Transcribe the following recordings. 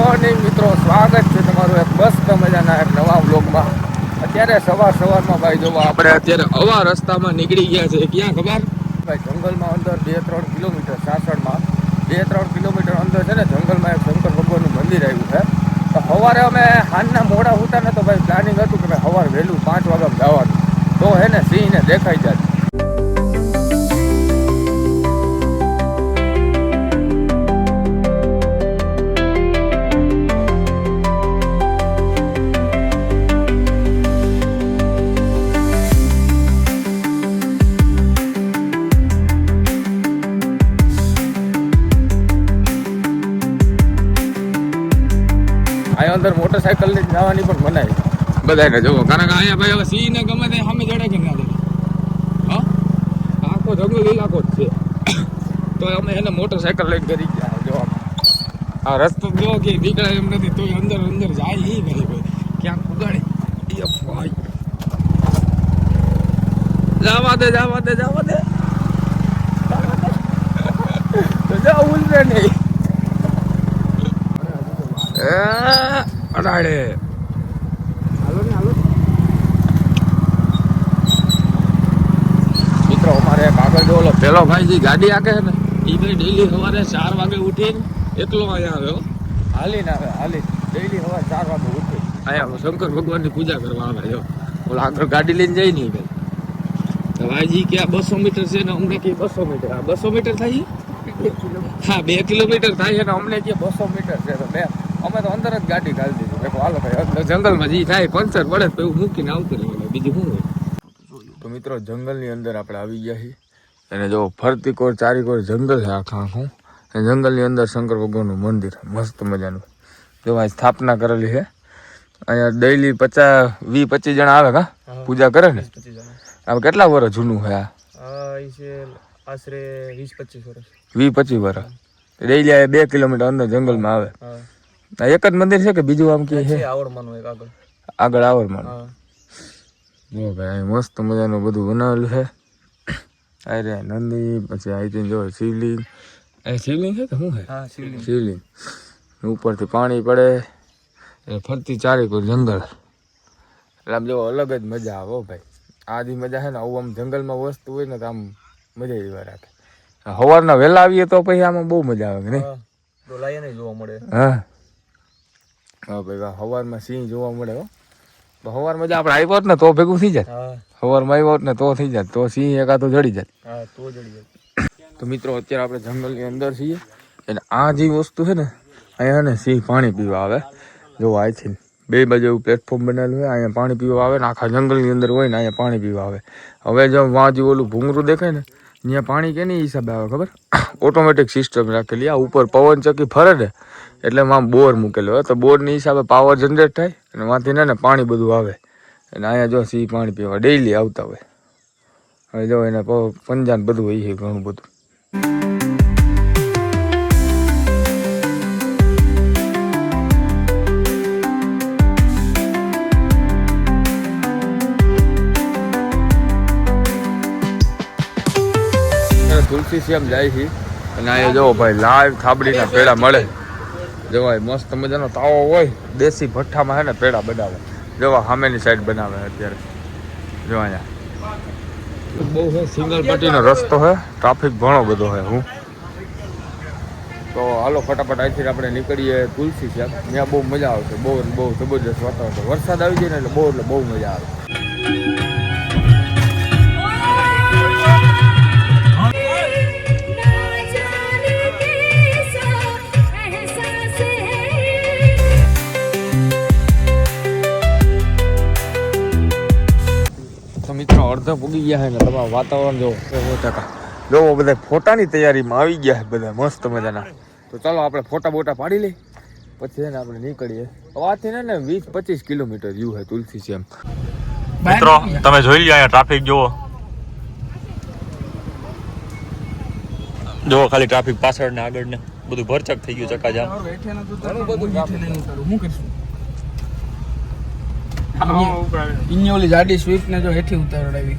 Morning મિત્રો, સ્વાગત છે તમારું એક મસ્ત મજાના એક નવા બ્લોગમાં અત્યારે સવાર સવારમાં ભાઈ જોવા આપણે અત્યારે અવા રસ્તામાં નીકળી ગયા છે. ક્યાં ખબર? ભાઈ, જંગલમાં અંદર બે ત્રણ કિલોમીટર, સાસણમાં. બે ત્રણ કિલોમીટર અંદર છે ને, જંગલમાં એક શંકર ભગવાનનું મંદિર આવ્યું છે. તો સવારે અમે હાનના મોડા ઉતા ને તો ભાઈ પ્લાનિંગ હતું કે ભાઈ સવાર વહેલું પાંચ વાગ્યા જવાનું. તો હે ને સિંહને દેખાઈ જાય. અહીંયા અંદર મોટરસાઇકલ લઈને જવાની પણ મનાય. બધાને જોવો કારણ કે અહીંયા ભાઈ હવે સિંહ ને ગમે તે સામે જડે કે ના જડે હા? આખો જંગલ ઇલાકો જ છે. તો અમે એને મોટરસાયકલ લઈને કરી ગયા જોવા આ રસ્તો જો કે નીકળે એમ નથી તો અંદર અંદર જાય એ ભાઈ ભાઈ ક્યાંક ઉગાડે. એ ભાઈ. જવા દે જવા દે જવા દે. તો જાવ ઉલરે નહીં. અડાડે. હાલો ને હાલો મિત્રો અમારે એક આગળ જો ઓલો પેલો ભાઈ જે ગાડી આકે છે ને એ ભાઈ ડેલી સવારે ચાર વાગે ઉઠીને એકલો અહીંયા આવે હો. હાલીને આવે હાલી. ડેલી સવારે ચાર વાગે ઉઠી. અહીંયા શંકર ભગવાનની પૂજા કરવા આવે જો ઓલા આગળ ગાડી લઈને જાય નહીં ભાઈ. તો ભાઈજી કે આ બસો મીટર છે ને અમને કે બસો મીટર. આ બસો મીટર થાય હા બે કિલોમીટર થાય છે ને અમને કે બસો મીટર છે. તો બે. અમે તો અંદર જ ગાડી ગાળી દીધી. દેખો હાલો ભાઈ જંગલમાં જી થાય પંચર પડે તો એવું મૂકીને આવતું રહેવાનું બીજું શું હોય? તો મિત્રો જંગલની અંદર આપણે આવી ગયા છીએ. અને જો ફરતી કોર ચારી કોર જંગલ છે આખા આખું. અને જંગલની અંદર શંકર ભગવાનનું મંદિર મસ્ત મજાનું. જો આ સ્થાપના કરેલી છે. અહીંયા ડેઈલી પચાસ વીસ પચીસ જણા આવે કા? પૂજા કરે ને? આ કેટલા વર્ષ જૂનું છે આ? આ ઈ છે આશરે વીસ પચીસ વર્ષ. વીસ પચીસ વર્ષ. ડેઈલી બે કિલોમીટર અંદર જંગલમાં આવે. એક જ મંદિર છે કે બીજું આમ કે છે? આવડમાનું એક આગળ. આગળ આવડમાનું. હા. જો ભાઈ મસ્ત મજાનું બધું બનાવેલું છે. આ રે નંદી પછી અહીં જો શિવલિંગ. એ શિવલિંગ છે કે શું છે? હા શિવલિંગ. ઉપરથી પાણી પડે. એ ફરતી ચારે કોઈ જંગલ. એટલે આમ જો અલગ જ મજા આવે ભાઈ. આ મજા છે ને આવું આમ જંગલમાં વસ્તુ હોય ને તો આમ મજા એવા રાખે. સવારના વહેલા આવીએ તો પછી આમાં બહુ મજા આવે નહીં? તો લાયા નહીં જોવા મળે. હા. હા ભાઈ વાહ સવારમાં સિંહ જોવા મળે હો. તો સવારમાં જ આપણે આવ્યો હોત ને તો ભેગું થઈ જાય. સવારમાં આવ્યો હોત ને તો થઈ જાય તો સિંહ એકાદો જડી જાય. હા તો જડી જાય. તો મિત્રો અત્યારે આપણે જંગલની અંદર છીએ અને આ જે વસ્તુ છે ને અહીંયા ને સિંહ પાણી પીવા આવે. જો અહીંથી બે બાજુ એવું પ્લેટફોર્મ બનેલું હોય અહીંયા પાણી પીવા આવે ને આખા જંગલની અંદર હોય ને અહીંયા પાણી પીવા આવે. હવે જો વાં જે ઓલું ભૂંગરું દેખાય ને ત્યાં પાણી કેની હિસાબે આવે ખબર? ઓટોમેટિક સિસ્ટમ રાખેલી આ ઉપર પવન ચક્કી ફરે ને એટલે માં બોર મૂકેલો. હોય તો બોરની હિસાબે પાવર જનરેટ થાય અને માંથી ને પાણી બધું આવે. અને અહીંયા જો સી પાણી પીવા ડેઈલી આવતા હોય. હવે જો એને પંજાન બધું હોય છે ઘણું બધું. તુલસી શ્યામ જાય છે. અને અહીંયા જો ભાઈ લાઈવ થાબડીના પેડા મળે. જોવાય મસ્ત મજાનો તાવો હોય દેશી ભઠ્ઠામાં હે ને પેડા બનાવે. જવા સામેની સાઈડ બનાવે અત્યારે. જો અહીંયા. બહુ છે સિંગલ પટ્ટીનો રસ્તો છે ટ્રાફિક ઘણો બધો છે હું. તો હાલો ફટાફટ અહીંથી આપણે નીકળીએ તુલસી છે ત્યાં બહુ મજા આવશે બહુ બહુ જબરજસ્ત વાતાવરણ વરસાદ આવી જાય ને એટલે બહુ એટલે બહુ મજા આવે. અડધા પૂગી ગયા છે ને તમારું વાતાવરણ જો સો ટકા જોવો બધા ફોટાની તૈયારીમાં આવી ગયા છે બધા મસ્ત મજાના. તો ચાલો આપણે ફોટા બોટા પાડી લઈ પછી છે ને આપણે નીકળીએ. વાથી ને ને વીસ પચીસ કિલોમીટર વ્યૂ છે તુલસી છે મિત્રો તમે જોઈ લ્યો અહીંયા ટ્રાફિક જુઓ. જુઓ ખાલી ટ્રાફિક પાછળ ને આગળ ને બધું ભરચક થઈ ગયું ચકાજામ. બધું traffic. ઇન્ની ઓલી જાડી સ્વીફ્ટ ને જો હેઠી ઉતારડાવી.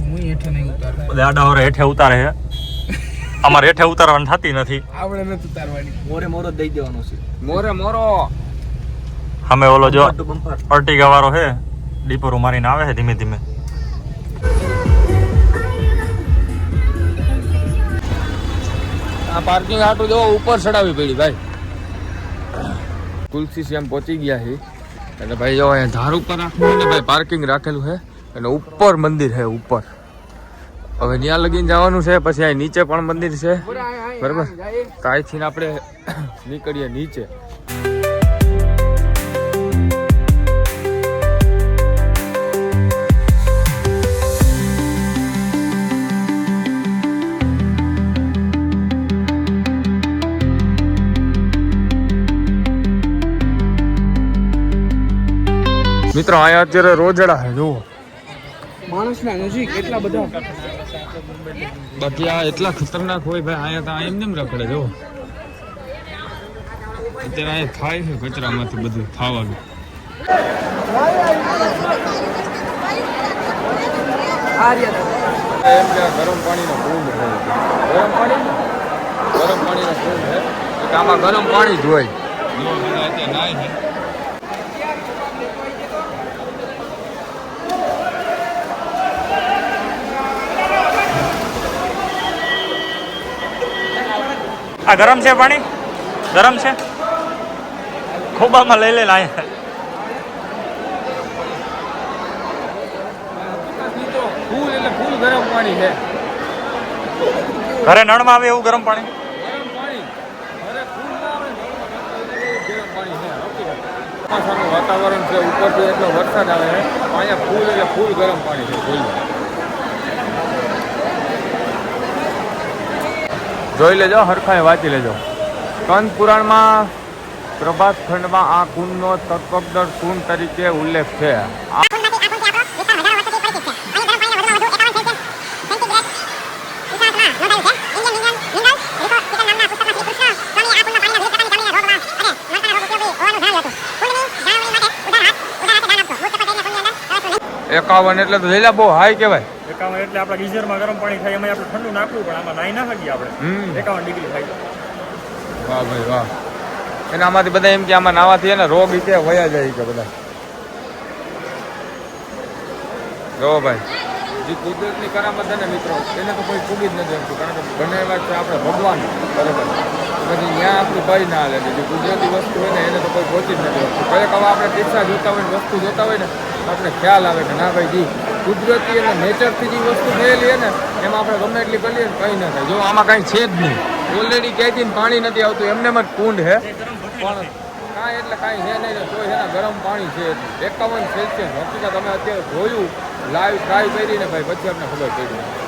હું હેઠે નહીં ઉતાર બધા આડા હેઠે ઉતારે છે. અમારે હેઠે ઉતારવાની થતી નથી. આપણે નથી ઉતારવાની. મોરે મોરો દઈ દેવાનો છે. મોરે મોરો. અમે ઓલો જો અર્ટિગા વાળો છે ડીપરો મારીને આવે છે ધીમે ધીમે. આ પાર્કિંગ આટલું જો ઉપર ચડાવી પડી ભાઈ. તુલસી શ્યામ પહોંચી ગયા છે. અને ભાઈ જો અહીંયા ધાર ઉપર રાખવું ને ભાઈ પાર્કિંગ રાખેલું છે. અને ઉપર મંદિર છે ઉપર. હવે ત્યાં લગીને જવાનું છે પછી અહીં નીચે પણ મંદિર છે. બરાબર? તો અહીંથી આપણે નીકળીએ નીચે. મિત્રો અહીંયા અત્યારે રોજડા છે જુઓ. માણસના નજીક એટલા બધા. બાકી આ એટલા ખતરનાક હોય ભાઈ અહીંયા તો આ એમને રખડે જો અત્યારે અહીંયા થાય છે કચરામાંથી બધું ખાવાનું એમ કે ગરમ પાણીનો કુંડ છે. ગરમ પાણી? ગરમ પાણીનો કુંડ છે. આમાં ગરમ પાણી જ હોય. નાય છે. આ ગરમ છે પાણી? ગરમ છે? ખોબામાં લઈ લે લાય ફૂલ એટલે ફૂલ ગરમ પાણી છે. ઘરે નળમાં આવે એવું ગરમ પાણી. વાતાવરણ છે ઉપરથી એટલો વરસાદ આવે છે. અહીંયા ફૂલ એટલે ફૂલ ગરમ પાણી છે જોઈ લેજો હરખાએ વાંચી લેજો. કંદ પુરાણમાં પ્રભાસ ખંડમાં આ કુંડનો તત્વદર કુંડ તરીકે ઉલ્લેખ છે? એકાવન એટલે તો લેલા બહુ હાઈ કહેવાય. એકાવન એટલે આપણે ગીઝરમાં ગરમ પાણી થાય એમાં આપણે ઠંડુ નાખવું પણ આમાં નાઈ ના શકીએ આપણે. એકાવન ડિગ્રી થાય. વાહ ભાઈ વાહ. એના આમાંથી બધા એમ કે આમાં નાવાથી એને રોગ ઈ કે વયા જાય કે બધા. જો ભાઈ. જે કુદરતની કરામત છે ને મિત્રો એને તો કોઈ ફૂગી જ નથી શકતું કારણ કે બનાવ્યા છે આપણે ભગવાન બરાબર? પછી ત્યાં આપણું ભાઈ ના હાલે જે કુદરતી વસ્તુ હોય ને એને તો કોઈ પહોંચી જ નથી શકતું. કયેક હવે આપણે કિસ્સા જોતા હોય ને વસ્તુ જોતા હોય ને આપણે ખ્યાલ આવે કે ના ભાઈ કુદરતી અને નેચરથી જે વસ્તુ થયેલી ને, એમાં આપણે ગમે એટલી કરીએ ને કંઈ ના થાય. જો આમાં કાંઈ છે જ નહીં. ઓલરેડી ક્યાંયથી પાણી નથી આવતું, એમને જ કુંડ છે પણ કાંઈ એટલે કાંઈ છે નહીં, તો એના ગરમ પાણી છે એકાવન સેલ્સિયસ હકીકત તમે અત્યારે જોયું લાઈવ ટ્રાય કરીને ભાઈ, પછી આપણે ખબર પડી.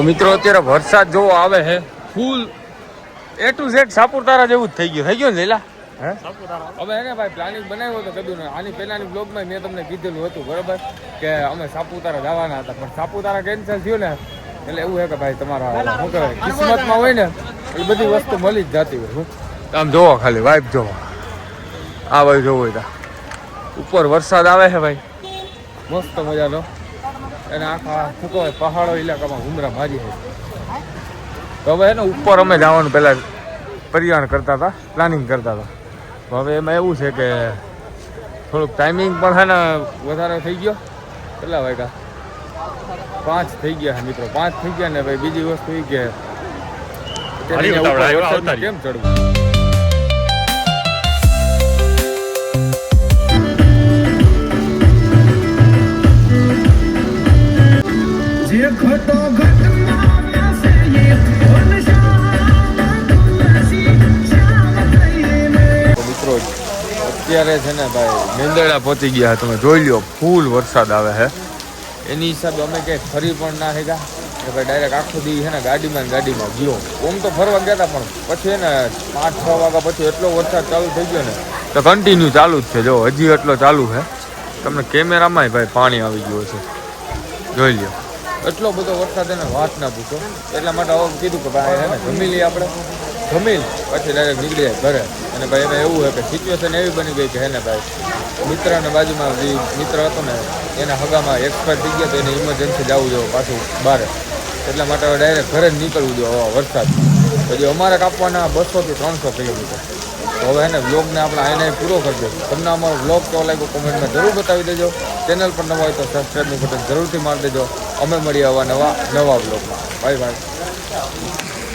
તો મિત્રો અત્યારે વરસાદ જોવો આવે છે. Full A to Z Saputara જેવું જ થઈ ગયું. થઈ ગયું ને લીલા? હે? હવે એને ભાઈ પ્લાનિંગ બનાવ્યો તો કીધું આની પહેલાની બ્લોગમાં મેં તમને કીધેલું હતું બરાબર? કે અમે સાપુતારા જવાના હતા. પણ સાપુતારા કેન્સલ થયું ને એટલે એવું છે કે ભાઈ તમારા શું કહેવાય કિસ્મતમાં હોય ને એ બધી વસ્તુ મળી જ જતી હોય આમ જોવો ખાલી વાઇફ જોવો. આ ભાઈ જોવો હોય તા. ઉપર વરસાદ આવે છે ભાઈ. મસ્ત મજાનો. અને આખા શું કહેવાય પહાડો ઇલાકામાં ઘુમરા મારી છે તો હવે એને ઉપર અમે જવાનું પહેલાં પરિયાણ કરતા હતા પ્લાનિંગ કરતા હતા. હવે એમાં એવું છે કે થોડુંક ટાઈમિંગ પણ છે ને વધારે થઈ ગયો. કેટલા વાગ્યા? પાંચ થઈ ગયા છે મિત્રો પાંચ થઈ ગયા ને ભાઈ બીજી વસ્તુ એ કે. કેમ ચડવું? અત્યારે છે ને ભાઈ મેંદરડા પહોંચી ગયા તમે જોઈ લ્યો, ફૂલ વરસાદ આવે છે. એની હિસાબે અમે ક્યાંય ફરી પણ ના હેગા કે ભાઈ ડાયરેક્ટ આખો દી છે ને ગાડીમાં ગાડીમાં ગયો. ઓમ તો ફરવા ગયા હતા પણ પછી ને પાંચ છ વાગ્યા પછી એટલો વરસાદ ચાલુ થઈ ગયો ને. તો કન્ટિન્યુ ચાલુ જ છે. જો, હજી એટલો ચાલુ છે. તમને કેમેરામાંય ભાઈ પાણી આવી ગયું છે જોઈ લ્યો. એટલો બધો વરસાદ એને વાત ના પૂછો. એટલા માટે હવે કીધું કે ભાઈ, એને જમી લઈએ આપણે. જમી પછી ડાયરેક્ટ નીકળી જાય ઘરે. અને ભાઈ એમાં એવું છે કે સિચ્યુએશન એવી બની ગઈ કે એને ભાઈ, મિત્રને બાજુમાં જે મિત્ર હતો ને, એના હગામાં એક્સપાયર થઈ ગયા તો એને ઇમરજન્સી જવું જોઈએ પાછું બહાર. એટલા માટે હવે ડાયરેક્ટ ઘરે જ નીકળવું જોઈએ વરસાદ. પછી અમારે કાપવાના બસોથી ત્રણસો કિલોમીટર. હવે એને વ્લોગને આપણે આને પૂરો કરજો. તમને અમારો વ્લોગ કેવો લાગ્યો કોમેન્ટમાં જરૂર બતાવી દેજો. ચેનલ પર નવા હોય તો સબસ્ક્રાઈબનું બટન જરૂરથી મારી દેજો. અમે મળીએ આવા નવા નવા વ્લોગમાં બાય બાય